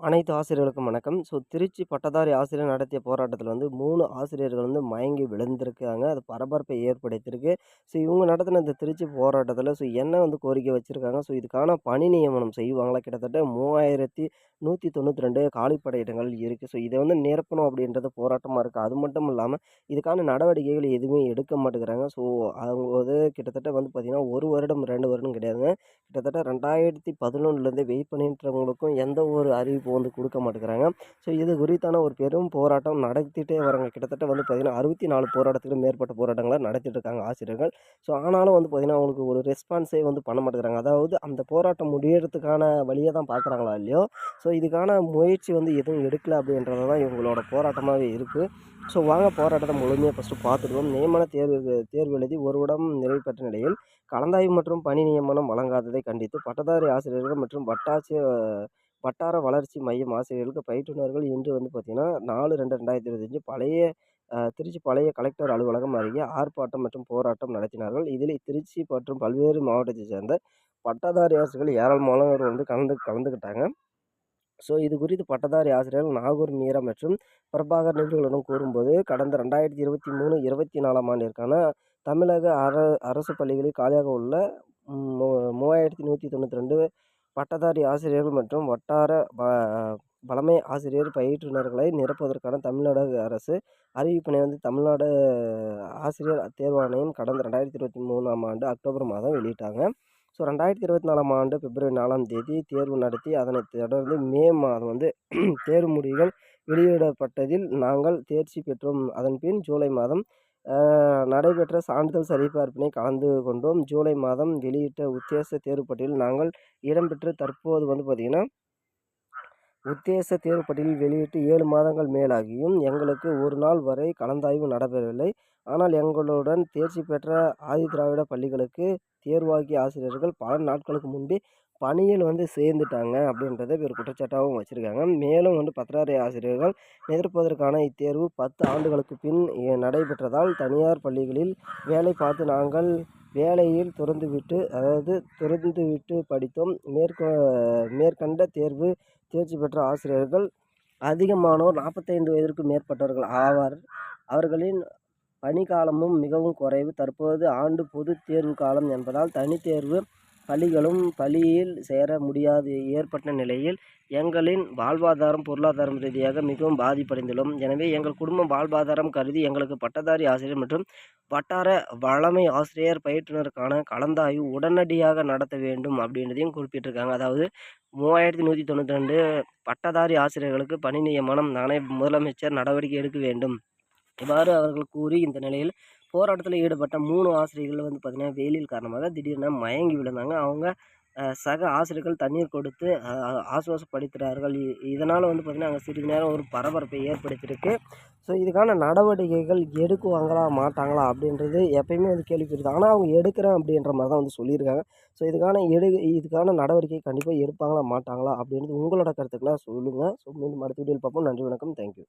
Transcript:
அனைத்து ஆசிரியர்களுக்கும் வணக்கம். ஸோ திருச்சி பட்டதாரி ஆசிரியர் நடத்திய போராட்டத்தில் வந்து மூணு ஆசிரியர்கள் வந்து மயங்கி விழுந்திருக்காங்க. அது பரபரப்பை ஏற்படுத்தியிருக்கு. ஸோ இவங்க நடத்தின இந்த திருச்சி போராட்டத்தில் ஸோ என்ன வந்து கோரிக்கை வச்சுருக்காங்க? ஸோ இதுக்கான பணி நியமனம் செய்வாங்களா? கிட்டத்தட்ட மூவாயிரத்தி நூற்றி தொண்ணூற்றி ரெண்டு காலிப்படை இடங்கள் இருக்குது ஸோ இதை வந்து நிரப்பணும் அப்படின்றது போராட்டமாக இருக்குது அது மட்டும் இல்லாமல் இதுக்கான நடவடிக்கைகள் எதுவுமே எடுக்க மாட்டேங்கிறாங்க. ஸோ அவங்க வந்து கிட்டத்தட்ட வந்து பார்த்திங்கன்னா ஒரு வருடம் ரெண்டு வருடம் கிடையாதுங்க. கிட்டத்தட்ட ரெண்டாயிரத்தி பதினொன்றுலேருந்து வெயிட் பண்ணிட்டுறவங்களுக்கும் எந்த ஒரு அறிவிப்பு வந்து கொடுக்க மாட்டேங்கிறாங்க. ஸோ இது குறித்தான ஒரு பெரும் போராட்டம் நடத்திட்டே வராங்க கிட்டத்தட்ட வந்து பார்த்திங்கன்னா அறுபத்தி நாலு போராட்டத்துக்கு மேற்பட்ட போராட்டங்களை நடத்திட்டு இருக்காங்க ஆசிரியர்கள். ஸோ ஆனாலும் வந்து பார்த்திங்கன்னா அவங்களுக்கு ஒரு ரெஸ்பான்ஸே வந்து பண்ண மாட்டேங்கிறாங்க. அதாவது அந்த போராட்டம் முடியறதுக்கான வழியை தான் பார்க்குறாங்களா இல்லையோ? ஸோ இதுக்கான முயற்சி வந்து எதுவும் எடுக்கல அப்படின்றது தான் இவங்களோட போராட்டமாகவே இருக்குது ஸோ வாங்க போராட்டத்தை முழுமையாக ஃபஸ்ட்டு பார்த்துடுவோம். நியமன தேர்வு தேர்வு எழுதி ஒரு வருடம் நிறைவு பெற்ற நிலையில் கலந்தாய்வு மற்றும் பணி நியமனம் வழங்காததை கண்டித்து பட்டதாரி ஆசிரியர்கள் மற்றும் வட்டாட்சியர் வட்டார வளர்ச்சி மையம் ஆசிரியர்களுக்கு பயிற்றுனர்கள் இன்று வந்து பார்த்திங்கன்னா நாலு ரெண்டு ரெண்டாயிரத்தி இருபத்தஞ்சு பழைய திருச்சி பழைய கலெக்டர் அலுவலகம் அருகே ஆர்ப்பாட்டம் மற்றும் போராட்டம் நடத்தினார்கள். இதில் திருச்சி மற்றும் பல்வேறு மாவட்டத்தை சேர்ந்த பட்டதாரி ஆசிரியர்கள் ஏராளமானவர் வந்து கலந்து கலந்துக்கிட்டாங்க. ஸோ இது குறித்து பட்டதாரி ஆசிரியர்கள் நாகூர் மீரா மற்றும் பிரபாகர் நிபுணர்களிடம் கூறும்போது கடந்த ரெண்டாயிரத்தி இருபத்தி மூணு இருபத்தி நாலாம் ஆண்டிற்கான தமிழக அர அரசு பள்ளிகளில் காலியாக உள்ள மூவாயிரத்தி நூற்றி தொண்ணூற்றி ரெண்டு பட்டதாரி ஆசிரியர்கள் மற்றும் வட்டார ப பழமை ஆசிரியர் பயிற்றுனர்களை நிரப்புவதற்கான தமிழ்நாடு அரசு அறிவிப்பினை வந்து தமிழ்நாடு ஆசிரியர் தேர்வாணையம் கடந்த ரெண்டாயிரத்தி இருபத்தி மூணாம் ஆண்டு அக்டோபர் மாதம் வெளியிட்டாங்க. ஸோ ரெண்டாயிரத்தி இருபத்தி நாலாம் ஆண்டு பிப்ரவரி நாலாம் தேதி தேர்வு நடத்தி அதனைத் தொடர்ந்து மே மாதம் வந்து தேர்வு முடிவுகள் வெளியிடப்பட்டதில் நாங்கள் தேர்ச்சி பெற்றோம். அதன் பின் ஜூலை மாதம் நடைபெற்ற சான்றிதழ் சரிபார்ப்பினை கலந்து கொண்டோம். ஜூலை மாதம் வெளியிட்ட உத்தேச தேர்வு பட்டியலில் நாங்கள் இடம்பெற்று தற்போது வந்து பார்த்திங்கன்னா உத்தேச தேர்வு பட்டியலில் வெளியிட்டு ஏழு மாதங்கள் மேலாகியும் எங்களுக்கு ஒரு நாள் வரை கலந்தாய்வு நடைபெறவில்லை. ஆனால் எங்களுடன் தேர்ச்சி பெற்ற ஆதிதிராவிட பள்ளிகளுக்கு தேர்வாகிய ஆசிரியர்கள் பல நாட்களுக்கு முன்பே பணியில் வந்து சேர்ந்துட்டாங்க அப்படின்றத ஒரு குற்றச்சாட்டாகவும் வச்சுருக்காங்க. மேலும் வந்து பத்திராரி ஆசிரியர்கள் எதிர்ப்பதற்கான இத்தேர்வு பத்து ஆண்டுகளுக்கு பின் நடைபெற்றதால் தனியார் பள்ளிகளில் வேலை பார்த்து நாங்கள் வேலையில் துறந்துவிட்டு அதாவது துறந்துவிட்டு படித்தோம். மேற்கொ மேற்கண்ட தேர்வு தேர்ச்சி பெற்ற ஆசிரியர்கள் அதிகமானோர் நாற்பத்தைந்து வயதிற்கு மேற்பட்டவர்கள் ஆவார். அவர்களின் பணிக்காலமும் மிகவும் குறைவு. தற்போது ஆண்டு பொது தேர்வு காலம் என்பதால் தனித்தேர்வு பள்ளிகளும் பள்ளியில் சேர முடியாது. ஏற்பட்ட நிலையில் எங்களின் வாழ்வாதாரம் பொருளாதாரம் ரீதியாக மிகவும் பாதிப்படைந்துள்ளோம். எனவே எங்கள் குடும்பம் வாழ்வாதாரம் கருதி எங்களுக்கு பட்டதாரி ஆசிரியர் மற்றும் வட்டார வளமை ஆசிரியர் பயிற்றுனருக்கான கலந்தாய்வு உடனடியாக நடத்த வேண்டும் அப்படின்றதையும் குறிப்பிட்டிருக்காங்க. அதாவது மூவாயிரத்தி நூற்றி தொண்ணூற்றி ரெண்டு பட்டதாரி ஆசிரியர்களுக்கு பணி நியமனம் நானே முதலமைச்சர் நடவடிக்கை எடுக்க வேண்டும். இவ்வாறு அவர்கள் கூறி இந்த நிலையில் போராட்டத்தில் ஈடுபட்ட மூணு ஆசிரியர்கள் வந்து பார்த்திங்கன்னா வெயிலில் காரணமாக திடீர்னு மயங்கி விழுந்தாங்க. அவங்க சக ஆசிரியர்கள் தண்ணீர் கொடுத்து ஆசுவாசப்படுத்துகிறார்கள். இதனால் வந்து பார்த்திங்கன்னா அங்கே சிறிது நேரம் ஒரு பரபரப்பை ஏற்படுத்தியிருக்கு. ஸோ இதுக்கான நடவடிக்கைகள் எடுக்குவாங்களா மாட்டாங்களா அப்படின்றது எப்பயுமே வந்து கேள்விக்குறி ஆனால் அவங்க எடுக்கிறேன் அப்படின்ற மாதிரி தான் வந்து சொல்லியிருக்காங்க. ஸோ இதுக்கான எடு இதுக்கான நடவடிக்கை கண்டிப்பாக எடுப்பாங்களா மாட்டாங்களா அப்படின்றது உங்களோட கருத்துக்களாக சொல்லுங்கள் ஸோ மீண்டும் அடுத்த வீடியோவில் பார்ப்போம். நன்றி வணக்கம். தேங்க்யூ